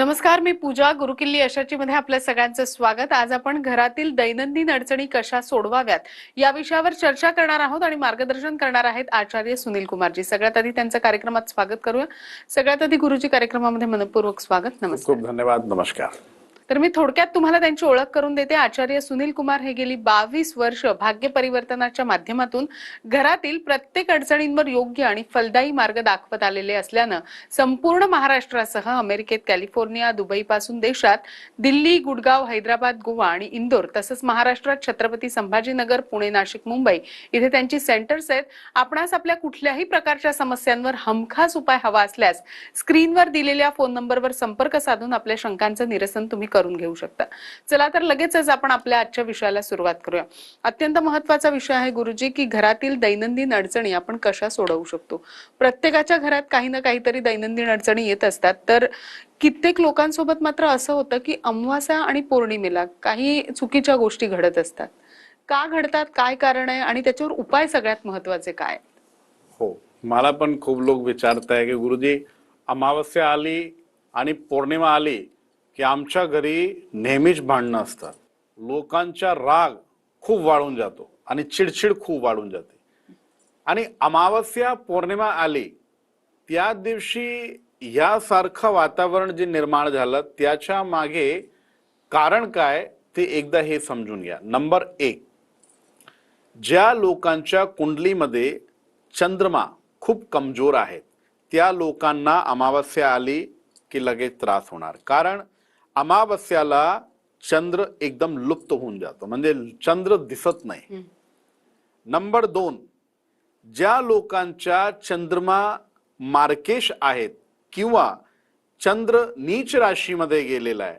नमस्कार मी पूजा गुरुकिल्ली यशाची मध्ये आपल्या सगळ्यांचं स्वागत. आज आपण घरातील दैनंदिन अडचणी कशा सोडवाव्यात या विषयावर चर्चा करणार आहोत आणि मार्गदर्शन करणार आहेत आचार्य सुनील कुमारजी. सगळ्यात आधी त्यांचं कार्यक्रमात स्वागत करूया. सगळ्यात आधी गुरुजी कार्यक्रमामध्ये मनपूर्वक स्वागत. नमस्कार. खूप धन्यवाद. नमस्कार. तर मी थोडक्यात तुम्हाला त्यांची ओळख करून देते. आचार्य सुनील कुमार हे गेली बावीस वर्ष भाग्य परिवर्तनाच्या माध्यमातून घरातील प्रत्येक अडचणींवर योग्य आणि फलदायी मार्ग दाखवत आलेले असल्यानं संपूर्ण महाराष्ट्रासह अमेरिकेत कॅलिफोर्निया दुबई पासून देशात दिल्ली गुडगाव हैदराबाद गोवा आणि इंदोर तसंच महाराष्ट्रात छत्रपती संभाजीनगर पुणे नाशिक मुंबई इथे त्यांची सेंटर्स आहेत. आपणास आपल्या कुठल्याही प्रकारच्या समस्यांवर हमखास उपाय हवा असल्यास स्क्रीनवर दिलेल्या फोन नंबरवर संपर्क साधून आपल्या शंकांचं निरसन तुम्ही करून घेऊ शकता. चला तर लगेचच आपण आपल्या आजच्या विषयाला सुरुवात करूया. अत्यंत महत्त्वाचा विषय आहे गुरुजी की घरातील दैनंदिन अडचणी आपण कशा सोडवू शकतो? प्रत्येकाच्या घरात काही ना काहीतरी दैनंदिन अडचणी येत असतात. तर कित्येक लोकांसोबत मात्र असं होतं की अमावास्या आणि पौर्णिमेला काही चुकीच्या गोष्टी घडत असतात. का घडतात? काय कारण आहे? आणि त्याच्यावर उपाय सगळ्यात महत्त्वाचे काय हो मला पण खूप लोक विचारताय की गुरुजी अमावस्या आली आणि पौर्णिमा आली की आमच्या घरी नेहमीच भांडणं असतात. लोकांचा राग खूप वाढून जातो आणि चिडचिड खूप वाढून जाते. आणि अमावस्या पौर्णिमा आली त्या दिवशी यासारखं वातावरण जे निर्माण झालं त्याच्यामागे कारण काय ते एकदा हे समजून घ्या. नंबर एक ज्या लोकांच्या कुंडलीमध्ये चंद्रमा खूप कमजोर आहेत त्या लोकांना अमावस्या आली की लगेच त्रास होणार. कारण अमावस्याला चंद्र एकदम लुप्त होऊन जातो. म्हणजे चंद्र दिसत नाही. नंबर दोन ज्या लोकांच्या चंद्रमा मार्केश आहेत किंवा चंद्र नीच राशीमध्ये गेलेला आहे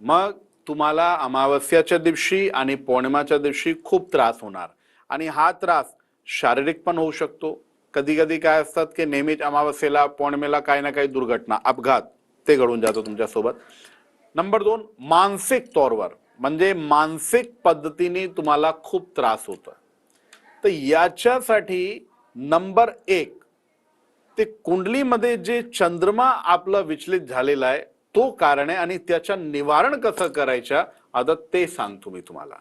मग तुम्हाला अमावस्याच्या दिवशी आणि पौर्णिमाच्या दिवशी खूप त्रास होणार. आणि हा त्रास शारीरिक पण होऊ शकतो. कधी कधी काय असतात की नेहमीच अमावस्येला पौर्णिमेला काही ना काही दुर्घटना अपघात ते घडून जातो तुमच्यासोबत. नंबर दोन मानसिक तौरवर. म्हणजे मानसिक पद्धतीने तुम्हाला खूप त्रास होतो तर याच्यासाठी नंबर एक ते कुंडलीमध्ये जे चंद्रमा आपलं विचलित झालेला आहे तो कारण आहे आणि त्याच्या निवारण कसं करायचं आता ते सांगतो मी तुम्हाला.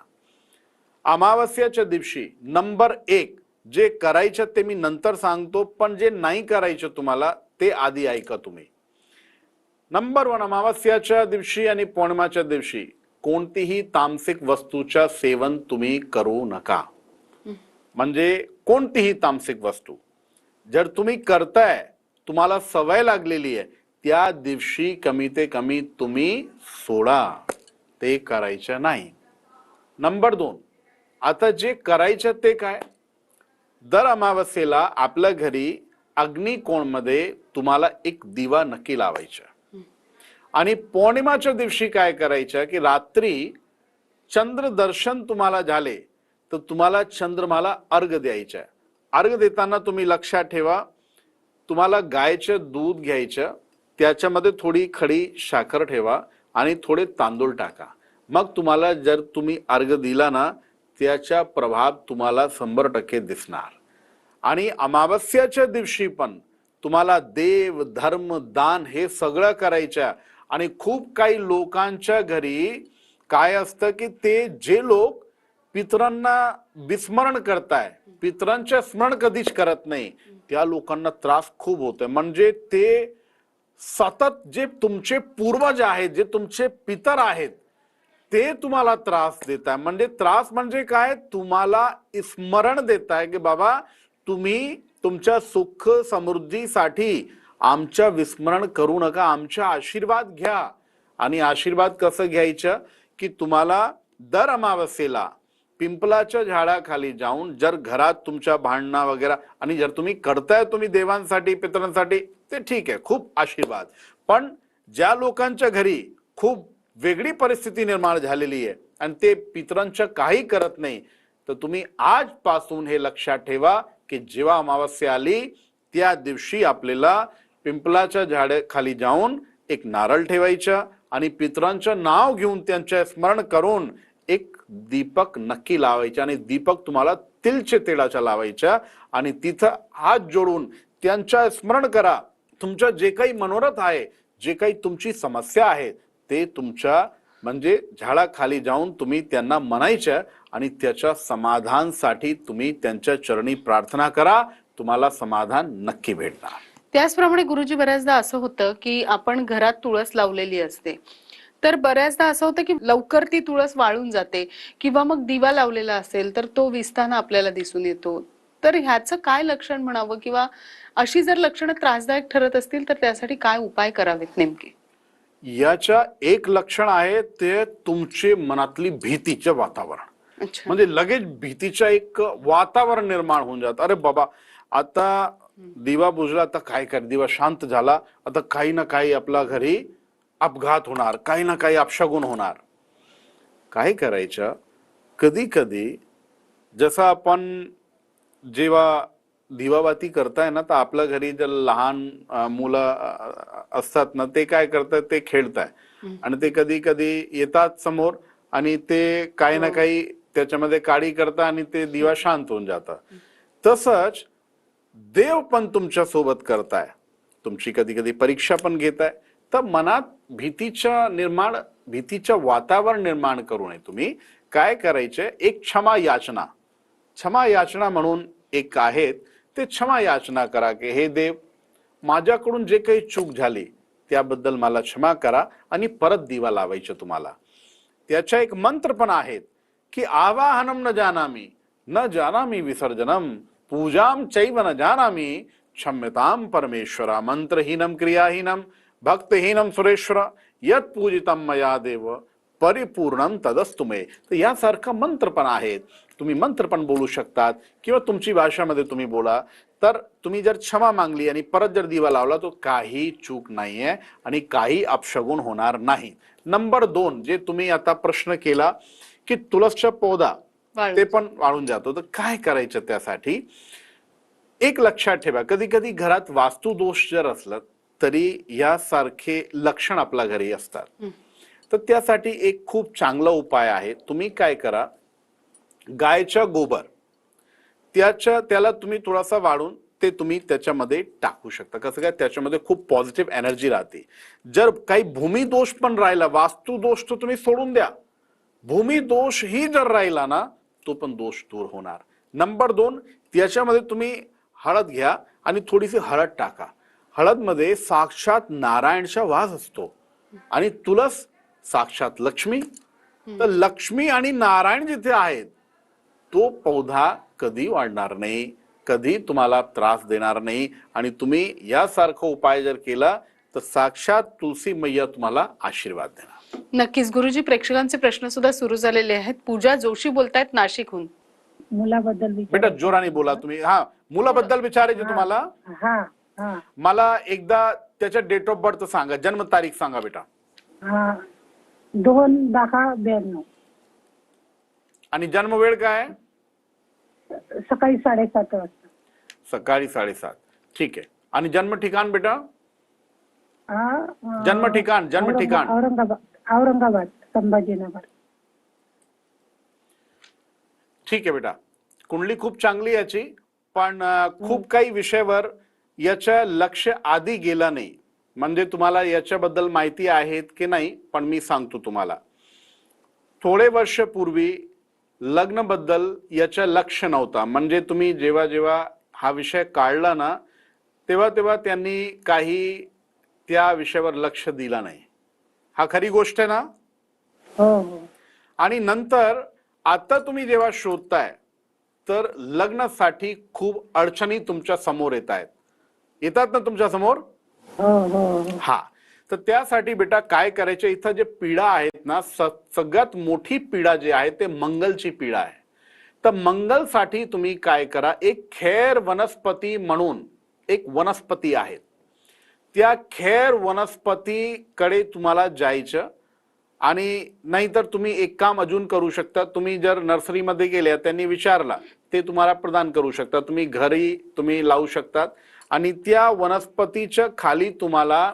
अमावस्याच्या दिवशी नंबर एक जे करायचं ते मी नंतर सांगतो पण जे नाही करायचं तुम्हाला ते आधी ऐका तुम्ही. नंबर वन अमावस्याच्या दिवशी आणि पौर्णिमाच्या दिवशी कोणतीही तामसिक वस्तूच्या सेवन तुम्ही करू नका. म्हणजे कोणतीही तामसिक वस्तू. जर तुम्ही करताय तुम्हाला सवय लागलेली आहे त्या दिवशी कमी ते कमी तुम्ही सोडा. ते करायचं नाही. नंबर दोन आता जे करायचं ते काय? दर अमावस्येला आपल्या घरी अग्निकोणमध्ये तुम्हाला एक दिवा नक्की लावायचा. आणि पौर्णिमाच्या दिवशी काय करायचं की रात्री चंद्र दर्शन तुम्हाला झाले तर तुम्हाला चंद्रमाला अर्घ द्यायचा अर्घ देताना तुम्ही लक्षात ठेवा तुम्हाला गायचं दूध घ्यायचं त्याच्यामध्ये थोडी खडी साखर ठेवा आणि थोडे तांदूळ टाका. मग तुम्हाला जर तुम्ही अर्घ दिला ना त्याचा प्रभाव तुम्हाला शंभर टक्के दिसणार. आणि अमावस्याच्या दिवशी पण तुम्हाला देव धर्म दान हे सगळं करायचं आणि खूप काही लोकांच्या घरी काय असतं की ते जे लोक पितरांना विस्मरण करताय पितरांचे स्मरण कधीच करत नाही त्या लोकांना त्रास खूप होतोय. म्हणजे ते सतत जे तुमचे पूर्वज आहेत जे तुमचे पितर आहेत ते तुम्हाला त्रास देत आहे म्हणजे त्रास म्हणजे काय? तुम्हाला स्मरण देत आहे की बाबा तुम्ही तुमच्या सुख समृद्धीसाठी आमच्या विस्मरण करू नका आमच्या आशीर्वाद घ्या. आणि आशीर्वाद कसं घ्यायचं? की तुम्हाला दर अमावस्येला पिंपलाच्या झाडाखाली जाऊन जर घरात तुमच्या भांडणा वगैरे आणि जर तुम्ही करताय तुम्ही देवांसाठी पितरांसाठी ते ठीक आहे खूप आशीर्वाद. पण ज्या लोकांच्या घरी खूप वेगळी परिस्थिती निर्माण झालेली आहे आणि ते पितरांच्या काही करत नाही तर तुम्ही आजपासून हे लक्षात ठेवा की जेव्हा अमावस्या आली त्या दिवशी आपल्याला पिंपलाच्या झाडाखाली जाऊन एक नारळ ठेवायचा आणि पितरांचं नाव घेऊन त्यांचे स्मरण करून एक दीपक नक्की लावायचे आणि दीपक तुम्हाला तिलचे तेलाच्या लावायच्या आणि तिथं हात जोडून त्यांच्या स्मरण करा. तुमचं जे काही मनोरथ आहे जे काही तुमची समस्या आहे ते तुमच्या म्हणजे झाडाखाली जाऊन तुम्ही त्यांना म्हणायच्या आणि त्याच्या समाधानसाठी तुम्ही त्यांच्या चरणी प्रार्थना करा. तुम्हाला समाधान नक्की भेटणार. त्याचप्रमाणे गुरुजी बऱ्याचदा असं होतं की आपण घरात तुळस लावलेली असते. तर बऱ्याचदा असं होतं की लवकर ती तुळस वाळून जाते किंवा मग दिवा लावलेला असेल तर तो विसताना आपल्याला दिसून येतो. तर ह्याचं काय लक्षण म्हणावं किंवा अशी जर लक्षणं त्रासदायक ठरत असतील तर त्यासाठी काय उपाय करावेत नेमके? याच्या एक लक्षण आहे ते तुमचे मनातली भीतीचे वातावरण. म्हणजे लगेच भीतीचं एक वातावरण निर्माण होऊन जात. अरे बाबा आता दिवा बुजला आता काय कर दिवा शांत झाला आता काही ना काही आपल्या घरी अपघात होणार काही ना काही अपशगुन होणार. काय करायचं? कधी कधी जसं आपण जेव्हा दिवाबाती करताय ना तर आपल्या घरी जर लहान मुलं असतात ना ते काय करतात? ते खेळताय. आणि ते कधी कधी येतात समोर आणि ते काही ना काही त्याच्यामध्ये काडी करतात आणि ते दिवा शांत होऊन जातात तसंच देव पण तुमच्यासोबत करताय. तुमची कधी कधी परीक्षा पण घेताय. तर मनात भीतीच्या निर्माण भीतीचं वातावरण निर्माण करू नये तुम्ही. काय करायचे? एक क्षमा याचना. क्षमा याचना म्हणून एक आहेत. ते क्षमा याचना करा की हे देव माझ्याकडून जे काही चूक झाली त्याबद्दल मला क्षमा करा आणि परत दिवा लावायचं तुम्हाला. त्याच्या एक मंत्र पण आहेत की आवाहनम न जानामी न जानामी विसर्जनम. पूजाम चैव न जानामी क्षम्यताम परमेश्वरा मंत्रहीनम क्रियाहीनम भक्तहीनम सुरेश्वर यत पूजितम मया देव परिपूर्णम तदस्तु मे। तर यासारखं मंत्र पण आहेत। तुम्ही मंत्र पण बोलू शकतात किंवा तुमची भाषामध्ये तुम्ही बोला तर तुम्ही जर क्षमा मागली आणि परत जर दिवा लावला तो काही चूक नाही आहे आणि काही अपशगुन होणार नाही. नंबर दोन जे तुम्ही आता प्रश्न केला की तुलसच्या पौधा ते पण वाळून जातो. तर काय करायचं त्यासाठी? एक लक्षात ठेवा. कधी कधी घरात वास्तुदोष जर असलं तरी यासारखे लक्षण आपल्या घरी असतात. तर त्यासाठी एक खूप चांगला उपाय आहे. तुम्ही काय करा? गायच्या गोबर त्याच्या त्याला तुम्ही थोडासा वाढून ते तुम्ही त्याच्यामध्ये टाकू शकता. कसं काय? त्याच्यामध्ये खूप पॉझिटिव्ह एनर्जी राहते. जर काही भूमी दोष पण राहिला वास्तू दोष तर तुम्ही सोडून द्या. भूमी दोष ही जर राहिला ना तो पण दोष दूर होणार. नंबर दोन त्याच्यामध्ये तुम्ही हळद घ्या आणि थोडीशी हळद टाका. हळदमध्ये साक्षात नारायणचा वास असतो. आणि तुलस साक्षात लक्ष्मी. तर लक्ष्मी आणि नारायण जिथे आहेत तो पौधा कधी वाढणार नाही कधी तुम्हाला त्रास देणार नाही. आणि तुम्ही यासारखा उपाय जर केला तर साक्षात तुलसी मैया तुम्हाला आशीर्वाद देणार. नक्कीच गुरुजी प्रेक्षकांचे प्रश्न सुद्धा सुरू झालेले आहेत. पूजा जोशी बोलतायत नाशिकहून. मुलाबद्दल बेटा जोराने बोला तुम्ही. हा मुलाबद्दल विचारायचे तुम्हाला? हा हा. मला एकदा त्याच्या डेट ऑफ बर्थ सांगा जन्म तारीख सांगा बेटा. हा दोन दहा ब्याण्णव. आणि जन्म वेळ काय? सकाळी साडेसात वाजता. सकाळी साडेसात. ठीक आहे. आणि जन्म ठिकाण बेटा? जन्म ठिकाण जन्म ठिकाण औरंगाबाद औरंगाबाद संभाजीनगर. ठीक आहे बेटा. कुंडली खूप चांगली याची पण खूप काही विषयावर याच्या लक्ष आधी गेला नाही. म्हणजे तुम्हाला याच्याबद्दल माहिती आहेत की नाही पण मी सांगतो तुम्हाला. थोडे वर्ष पूर्वी लग्नबद्दल याच्या लक्ष नव्हता. म्हणजे तुम्ही जेव्हा जेव्हा हा विषय काढला ना तेव्हा तेव्हा त्यांनी काही त्या विषयावर लक्ष दिला नाही. हा खरी गोष्ट आहे ना? हो हो. आणि नंतर आता तुम्ही जेव्हा शोधताय तर लग्नासाठी खूप अडचणी तुमच्यासमोर येत आहेत. येतात ना तुमच्यासमोर? हो हो तर त्यासाठी बेटा काय करायचे? इथं जे पीडा आहेत ना सगळ्यात मोठी पीडा जी आहे ते मंगलची पीडा आहे. तर मंगलसाठी तुम्ही काय करा? एक खेर वनस्पती म्हणून एक वनस्पती आहे त्या खेर वनस्पतीकडे तुम्हाला जायचं आणि नाहीतर तुम्ही एक काम अजून करू शकता. तुम्ही जर नर्सरीमध्ये गेल्या त्यांनी विचारला ते तुम्हाला प्रदान करू शकता तुम्ही घरी तुम्ही लावू शकतात. आणि त्या वनस्पतीच्या खाली तुम्हाला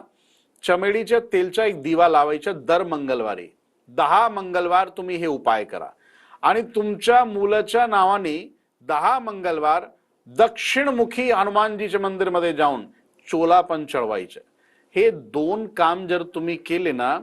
चमेलीच्या तेलचा एक दिवा लावायचा दर मंगळवारी दहा मंगळवार तुम्ही हे उपाय करा. आणि तुमच्या मुलाच्या नावाने दहा मंगळवार दक्षिणमुखी हनुमानजीच्या मंदिरमध्ये जाऊन चोला पण चढवायचं. हे दोन काम जर तुम्ही केले ना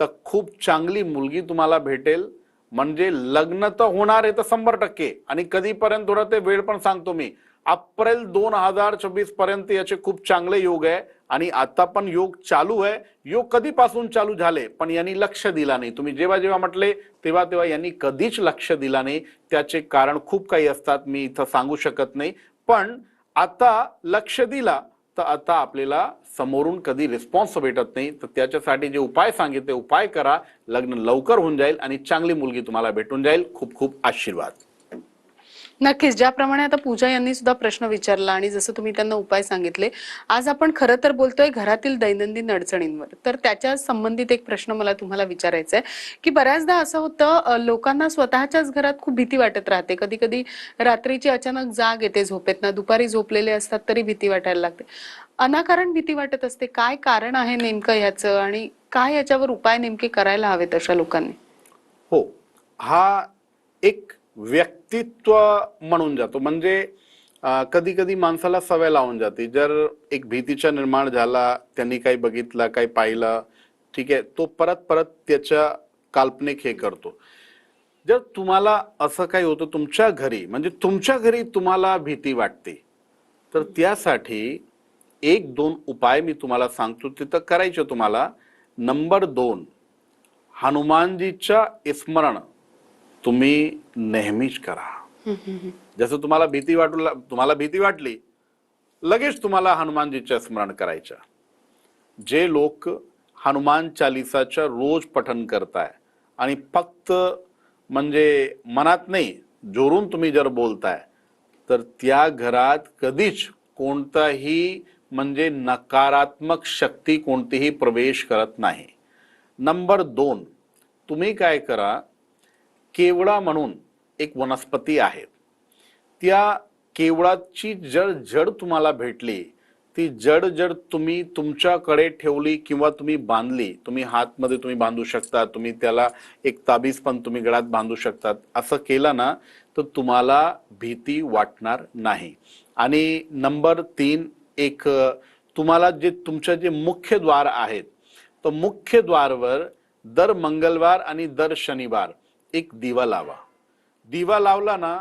तर खूप चांगली मुलगी तुम्हाला भेटेल. म्हणजे लग्न तर होणार आहे तर शंभर टक्के. आणि कधीपर्यंत होणार ते वेळ पण सांगतो मी. अप्रिल दोन हजार चोवीसपर्यंत याचे खूप चांगले योग आहे. आणि आता पण योग चालू आहे. योग कधीपासून चालू झाले पण यांनी लक्ष दिला नाही. तुम्ही जेव्हा जेव्हा म्हटले तेव्हा तेव्हा यांनी कधीच लक्ष दिला नाही. त्याचे कारण खूप काही असतात मी इथं सांगू शकत नाही. पण आता लक्ष दिला तर आता आपल्याला समोरून कधी रिस्पॉन्स भेटत नाही तर त्याच्यासाठी जे उपाय सांगितले उपाय करा. लग्न लवकर होऊन जाईल आणि चांगली मुलगी तुम्हाला भेटून जाईल. खूप खूप आशीर्वाद. नक्कीच. ज्याप्रमाणे आता पूजा यांनी सुद्धा प्रश्न विचारला आणि जसं तुम्ही त्यांना उपाय सांगितले आज आपण खरं तर बोलतोय घरातील दैनंदिन अडचणींवर. तर त्याच्या संबंधित एक प्रश्न मला तुम्हाला विचारायचा आहे की बऱ्याचदा असं होतं लोकांना स्वतःच्याच घरात खूप भीती वाटत राहते. कधी कधी रात्रीची अचानक जाग येते झोपेत ना दुपारी झोपलेले असतात तरी भीती वाटायला लागते. अनाकारण भीती वाटत असते. काय कारण आहे नेमकं ह्याचं आणि काय याच्यावर उपाय नेमके करायला हवेत अशा लोकांनी? हो. हा एक व्यक्तित्व म्हणून जातो. म्हणजे कधी कधी माणसाला सवय लावून जाते. जर एक भीतीचा निर्माण झाला त्यांनी काही बघितलं काही पाहिलं ठीक आहे तो परत परत त्याच्या काल्पनिक हे करतो. जर तुम्हाला असं काही होतं तुमच्या घरी म्हणजे तुमच्या घरी तुम्हाला भीती वाटते तर त्यासाठी एक दोन उपाय मी तुम्हाला सांगतो. तिथं करायचे तुम्हाला. नंबर दोन हनुमानजीच्या स्मरण. तुम्ही नेहमीच करा. जसं तुम्हाला भीती वाटू तुम्हाला भीती वाटली लगेच तुम्हाला हनुमानजीच्या स्मरण करायचं. जे लोक हनुमान चालिसाच्या रोज पठन करताय आणि फक्त म्हणजे मनात नाही जोरून तुम्ही जर बोलताय तर त्या घरात कधीच कोणताही म्हणजे नकारात्मक शक्ती कोणतीही प्रवेश करत नाही. नंबर दोन तुम्ही काय करा केवडा म्हणून एक वनस्पती आहे. त्या केवळाची जड जड तुम्हाला भेटली ती जड जड तुम्ही तुमच्याकडे ठेवली किंवा तुम्ही बांधली तुम्ही हातमध्ये तुम्ही बांधू शकता तुम्ही त्याला एक ताबीज पण तुम्ही गळ्यात बांधू शकतात असं केलं ना तर तुम्हाला भीती वाटणार नाही. आणि नंबर तीन एक तुम्हाला जे तुमचं जे मुख्य द्वार आहेत तर मुख्य द्वारवर दर मंगळवार आणि दर शनिवार एक दिवा लावा. दिवा लावला ना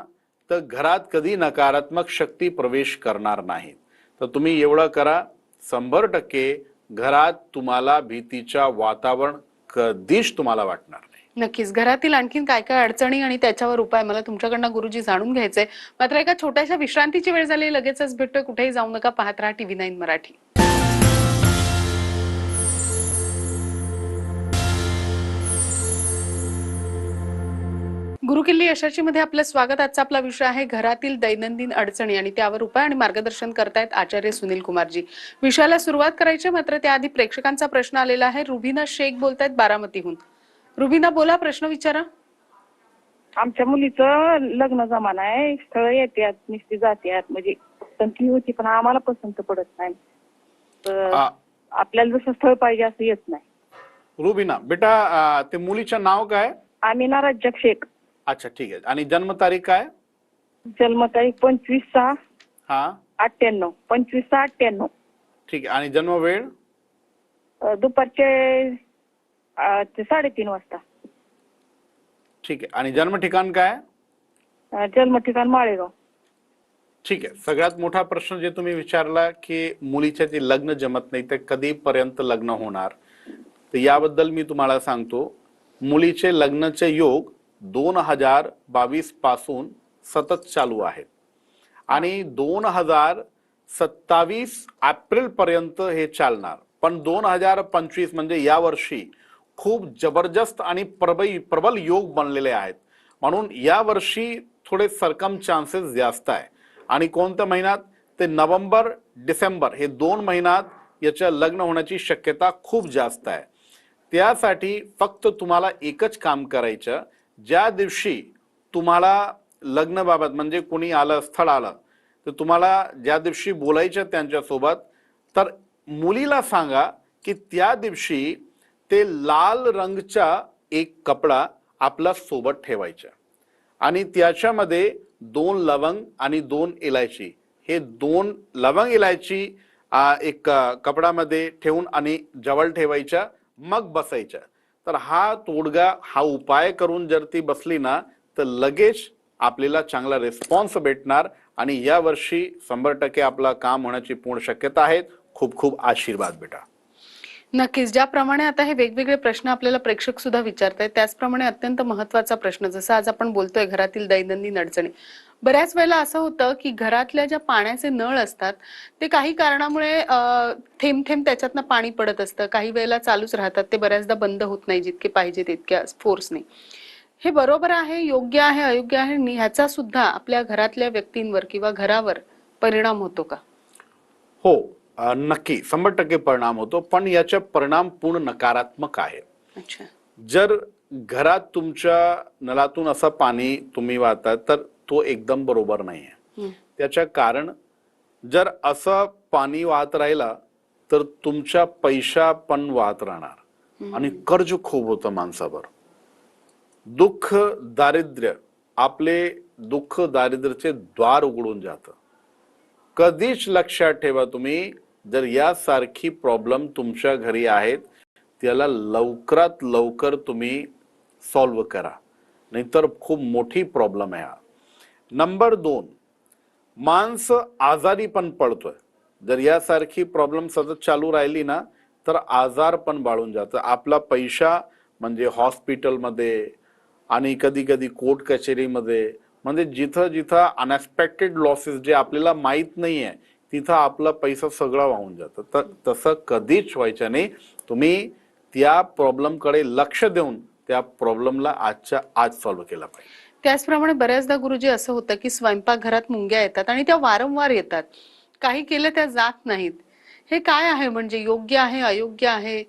तर घरात कधी नकारात्मक शक्ती प्रवेश करणार नाहीत. तर तुम्ही एवढं करा शंभर टक्के घरात तुम्हाला भीतीच्या वातावरण कधीच तुम्हाला वाटणार नाही. नक्कीच. घरातील आणखीन काय काय अडचणी आणि त्याच्यावर उपाय मला तुमच्याकडनं गुरुजी जाणून घ्यायचंय. मात्र एका छोट्याशा विश्रांतीची वेळ झाली लगेचच भेटतोय कुठेही जाऊ नका. पाहत राहा टीव्ही नाईन मराठी. गुरुकिल्ली यशाची मध्ये आपलं स्वागत. आजचा आपला विषय आहे घरातील दैनंदिन अडचणी आणि त्यावर उपाय आणि मार्गदर्शन करतायत आचार्य सुनील कुमारजी. विषयाला सुरुवात करायची मात्र त्याआधी प्रेक्षकांचा प्रश्न आलेला आहे. रुबीना शेख बोलतायत बारामतीहून. रुबीना बोला प्रश्न विचारा. आमच्या मुलीचं लग्न जमाना आहे. स्थळ येतात नुसती जात्यात म्हणजे पसंती होती पण आम्हाला पसंत पडत नाही. तर आ, आपल्याला जसं स्थळ पाहिजे असं येत नाही. रुबिना बेटा ते मुलीचं नाव काय? आम्ही ना रज्जक शेख. अच्छा ठीक आहे. आणि जन्मतारीख काय? जन्मतारीख पंचवीस सहा हा? अठ्ठ्याण्णव. पंचवीस सहा अठ्ठ्याण्णव. ठीक आहे. आणि जन्मवेळ अं, दुपारचे अं, ते साडेतीन वाजता. ठीक आहे. आणि जन्म ठिकाण काय? अं, जन्म ठिकाण माळेगाव. ठीक आहे. सगळ्यात मोठा प्रश्न जे तुम्ही विचारला की मुलीचे ते लग्न जमत नाही तर कधीपर्यंत लग्न होणार? तर याबद्दल मी तुम्हाला सांगतो. मुलीचे लग्नाचे योग दोन हजार बावीसपासून सतत चालू आहेत आणि दोन हजार सत्तावीस एप्रिल पर्यंत हे चालणार. पण दोन हजार पंचवीस म्हणजे या वर्षी खूप जबरदस्त आणि प्रबई प्रबल योग बनलेले आहेत. म्हणून या वर्षी थोडे सरकम चान्सेस जास्त आहे. आणि कोणत्या महिन्यात? ते नोव्हेंबर डिसेंबर हे दोन महिन्यात याच्या लग्न होण्याची शक्यता खूप जास्त आहे. त्यासाठी फक्त तुम्हाला एकच काम करायचं ज्या दिवशी तुम्हाला लग्नाबाबत म्हणजे कुणी आलं स्थळ आलं तर तुम्हाला ज्या दिवशी बोलायचं त्यांच्यासोबत तर मुलीला सांगा की त्या दिवशी ते लाल रंगचा एक कपडा आपला सोबत ठेवायचा आणि त्याच्यामध्ये दोन लवंग आणि दोन इलायची. हे दोन लवंग इलायची एक कपड्यामध्ये कपडामध्ये ठेवून आणि जवळ ठेवायच्या मग बसायच्या. तर हा तोडगा हा उपाय करून जर ती बसली ना तर लगेच आपल्याला चांगला रिस्पॉन्स भेटणार आणि या वर्षी शंभर टक्के आपला काम होण्याची पूर्ण शक्यता आहे. खूप खूप आशीर्वाद बेटा. नक्कीच. ज्याप्रमाणे आता हे वेगवेगळे प्रश्न आपल्याला प्रेक्षक सुद्धा विचारतायत त्याचप्रमाणे अत्यंत महत्त्वाचा प्रश्न जसं आज आपण बोलतोय घरातील दैनंदिन अडचणी. बऱ्याच वेळेला असं होतं की घरातल्या ज्या पाण्याचे नळ असतात ते काही कारणामुळे थेंब थेंब त्याच्यातनं पाणी पडत असतं. काही वेळेला चालूच राहतात. ते बऱ्याचदा बंद होत नाही जितके पाहिजे तितक्या फोर्सने. हे बरोबर आहे योग्य आहे अयोग्य आहे? ह्याचा सुद्धा आपल्या घरातल्या व्यक्तींवर किंवा घरावर परिणाम होतो का? हो नक्की. शंभर टक्के परिणाम होतो. पण याचा परिणाम पूर्ण नकारात्मक आहे. अच्छा. जर घरात तुमच्या नळातून असं पाणी तुम्ही वाहतात तर तो एकदम बरोबर नाही आहे हम्म. त्याचं कारण जर असं पाणी वाहत राहिला तर तुमच्या पैसा पण वाहत राहणार. आणि कर्ज खूप होतं माणसावर. दुःख दारिद्र्य आपले दुःख दारिद्र्याचे द्वार उघडून जातं. कधीच लक्षात ठेवा तुम्ही जर यासारखी प्रॉब्लेम तुमच्या घरी आहेत त्याला लवकरात लवकर तुम्ही सॉल्व्ह करा. नाहीतर खूप मोठी प्रॉब्लेम आहे हा. नंबर दोन माणसं आजारी पण पडतोय. जर यासारखी प्रॉब्लेम सतत चालू राहिली ना तर आजार पण बाळून जातं आपला पैसा म्हणजे हॉस्पिटलमध्ये आणि कधी कधी कोर्ट कचेरीमध्ये म्हणजे जिथं जिथं अनएक्सपेक्टेड लॉसेस जे आपल्याला माहीत नाही आहे तिथं आपला पैसा सगळा वाहून जातं. तर तसं कधीच व्हायचं नाही. तुम्ही त्या प्रॉब्लेमकडे लक्ष देऊन त्या प्रॉब्लेमला आजच्या आज सॉल्व्ह केला पाहिजे. त्याचप्रमाणे बऱ्याचदा गुरुजी असं होतं की स्वयंपाकघरात मुंग्या येतात आणि त्या वारंवार येतात. काही केलं त्या जात नाहीत. हे काय आहे म्हणजे योग्य आहे अयोग्य आहे?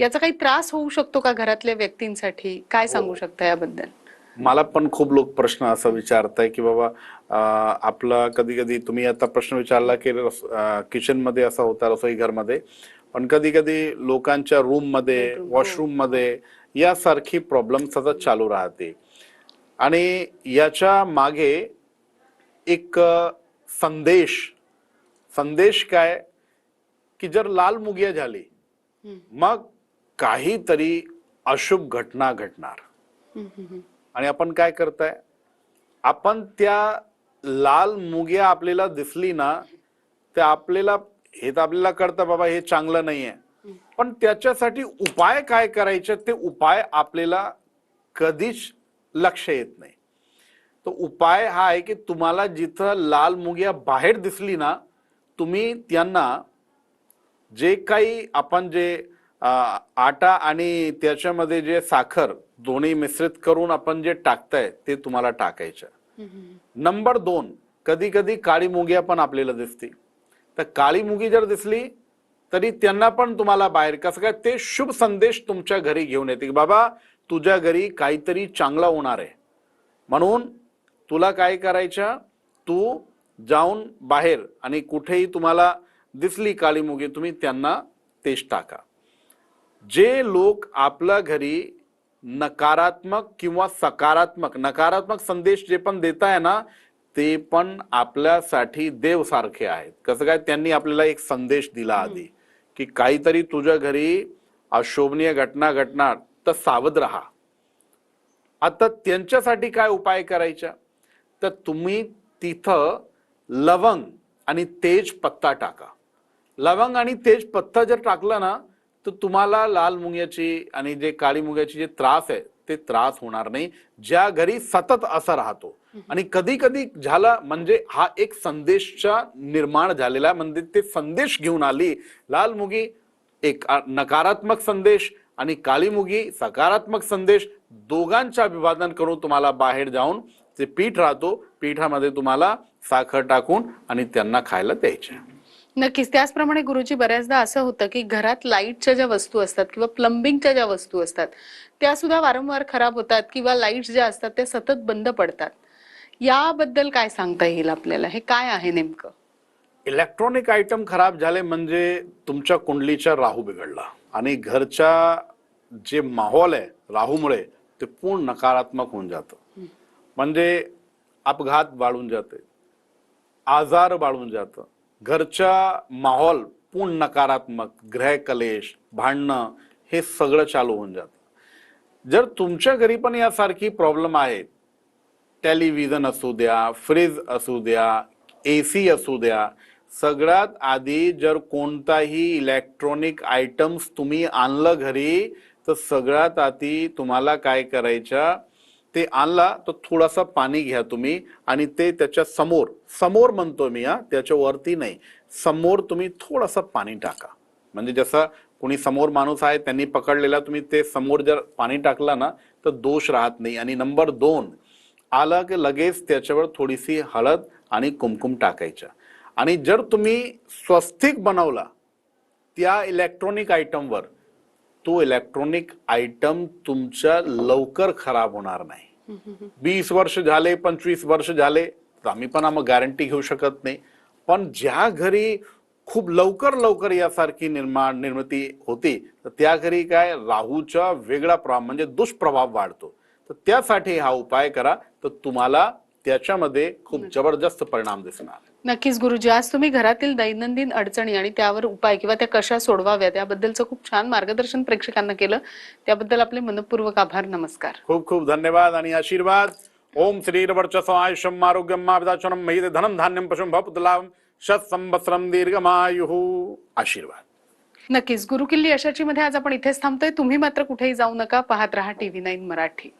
याचा काही त्रास होऊ शकतो का घरातल्या व्यक्तींसाठी? काय सांगू शकता याबद्दल? मला पण खूप लोक प्रश्न असा विचारताय की बाबा आपला कधी कधी तुम्ही आता प्रश्न विचारला की किचनमध्ये असा होता रसोई घरमध्ये पण कधी कधी लोकांच्या रूममध्ये हो. वॉशरूममध्ये यासारखी प्रॉब्लेम सतत चालू राहते. आणि याच्या मागे एक संदेश. संदेश काय? की जर लाल मुगिया झाली. मग काहीतरी अशुभ घटना घडणार. आणि आपण काय करताय? आपण त्या लाल मुग्या आपल्याला दिसली ना ते आपल्याला हे तर आपल्याला कळतं बाबा हे चांगलं नाहीये. पण त्याच्यासाठी उपाय काय करायचे? ते उपाय आपल्याला कधीच लक्ष येत नाही. तो उपाय हा आहे की तुम्हाला जिथं लाल मुग्या बाहेर दिसली ना तुम्ही त्यांना जे काही आपण जे आटा आणि त्याच्यामध्ये जे साखर दोन्ही मिश्रित करून आपण जे टाकताय ते तुम्हाला टाकायचं. नंबर दोन कधी कधी काळी मुग्या पण आपल्याला दिसते तर काळी मुगी जर दिसली तरी त्यांना पण तुम्हाला बाहेर कसं काय ते शुभ संदेश तुमच्या घरी घेऊन येते की बाबा तुझ्या घरी काहीतरी चांगलं होणार आहे. म्हणून तुला काय करायचं? तू जाऊन बाहेर आणि कुठेही तुम्हाला दिसली काळी मुगी तुम्ही त्यांना तेच टाका. जे लोक आपल्या घरी नकारात्मक किंवा सकारात्मक नकारात्मक संदेश जे पण देत आहे ना ते पण आपल्यासाठी देव सारखे आहेत. कसं काय? त्यांनी आपल्याला एक संदेश दिला आधी की काहीतरी तुझ्या घरी अशोभनीय घटना घडणार. तर सावध राहा. आता त्यांच्यासाठी काय उपाय करायचा तर तुम्ही तिथं लवंग आणि तेज पत्ता टाका. लवंग आणि तेज पत्ता जर टाकला ना तर तुम्हाला लाल मुंग्याची आणि जे काळी मुंग्याची जे त्रास आहे ते त्रास होणार नाही. ज्या घरी सतत असा राहतो. आणि कधी कधी झाला म्हणजे हा एक संदेशचा निर्माण झालेला आहे. म्हणजे ते संदेश घेऊन आली. लाल मुगी एक नकारात्मक संदेश आणि काळी मुगी सकारात्मक संदेश दोघांचा विभाजन करून तुम्हाला बाहेर जाऊन ते पीठ राहतो पीठामध्ये तुम्हाला साखर टाकून आणि त्यांना खायला द्यायचे. नक्कीच. त्याचप्रमाणे गुरुजी बऱ्याचदा असं होतं की घरात लाईटच्या ज्या वस्तू असतात किंवा प्लंबिंगच्या ज्या वस्तू असतात त्या सुद्धा वारंवार खराब होतात किंवा लाईट्स ज्या असतात त्या सतत बंद पडतात. याबद्दल काय सांगता येईल आपल्याला? हे काय आहे नेमकं? इलेक्ट्रॉनिक आयटम खराब झाले म्हणजे तुमच्या कुंडलीचा राहू बिघडला. आणि घरच्या जे माहोल आहे राहूमुळे ते पूर्ण नकारात्मक होऊन जातं. म्हणजे अपघात वाढून जाते आजार वाढून जातं. घरच्या माहोल पूर्ण नकारात्मक ग्रह कलेश भांडणं हे सगळं चालू होऊन जातं. जर तुमच्या घरी पण यासारखी प्रॉब्लेम आहेत टेलिव्हिजन असू द्या फ्रीज असू द्या ए सी असू द्या सगळ्यात आधी जर कोणताही इलेक्ट्रॉनिक आयटम्स तुम्ही आणलं घरी तर सगळ्यात आधी तुम्हाला काय करायचं ते आणला तर थोडासा पाणी घ्या तुम्ही आणि ते त्याच्यासमोर समोर म्हणतो मी हा त्याच्या वरती नाही समोर तुम्ही थोडासा पाणी टाका. म्हणजे जसं कोणी समोर माणूस आहे त्यांनी पकडलेला तुम्ही ते समोर जर पाणी टाकला ना तर दोष राहत नाही. आणि नंबर दोन आलं की लगेच त्याच्यावर थोडीशी हळद आणि कुमकुम टाकायचं. आणि जर तुम्ही स्वस्तिक बनवला त्या इलेक्ट्रॉनिक आयटमवर तो इलेक्ट्रॉनिक आयटम तुमच्या लवकर खराब होणार नाही. वीस वर्ष झाले पंचवीस वर्ष झाले तर आम्ही पण आम्हाला गॅरंटी घेऊ शकत नाही. पण ज्या घरी खूप लवकर लवकर यासारखी निर्माण निर्मिती होती तर त्या घरी काय राहूचा वेगळा प्रभाव म्हणजे दुष्प्रभाव वाढतो. तर त्यासाठी हा उपाय करा. तर तुम्हाला त्याच्यामध्ये खूप जबरदस्त परिणाम दिसणार. नक्कीच गुरुजी आज तुम्ही घरातील दैनंदिन अडचणी आणि त्यावर उपाय किंवा त्या कशा सोडवाव्या त्याबद्दलचं खूप छान मार्गदर्शन प्रेक्षकांना केलं. त्याबद्दल आपले मनपूर्वक आभार नमस्कार. खूप खूप धन्यवाद आणि आशीर्वाद. ओम श्रीरवर्चस्व आयुष्यम आरोग्यम माविदाचनम महिते धनम धान्यम पशुम भपुतलाम शत संवत्सरम दीर्घमायु. आशीर्वाद. नक्कीच गुरुकिल्ली यशाची मध्ये आज आपण इथेच थांबतोय. तुम्ही मात्र कुठेही जाऊ नका. पाहत रहा टीव्ही नाईन मराठी.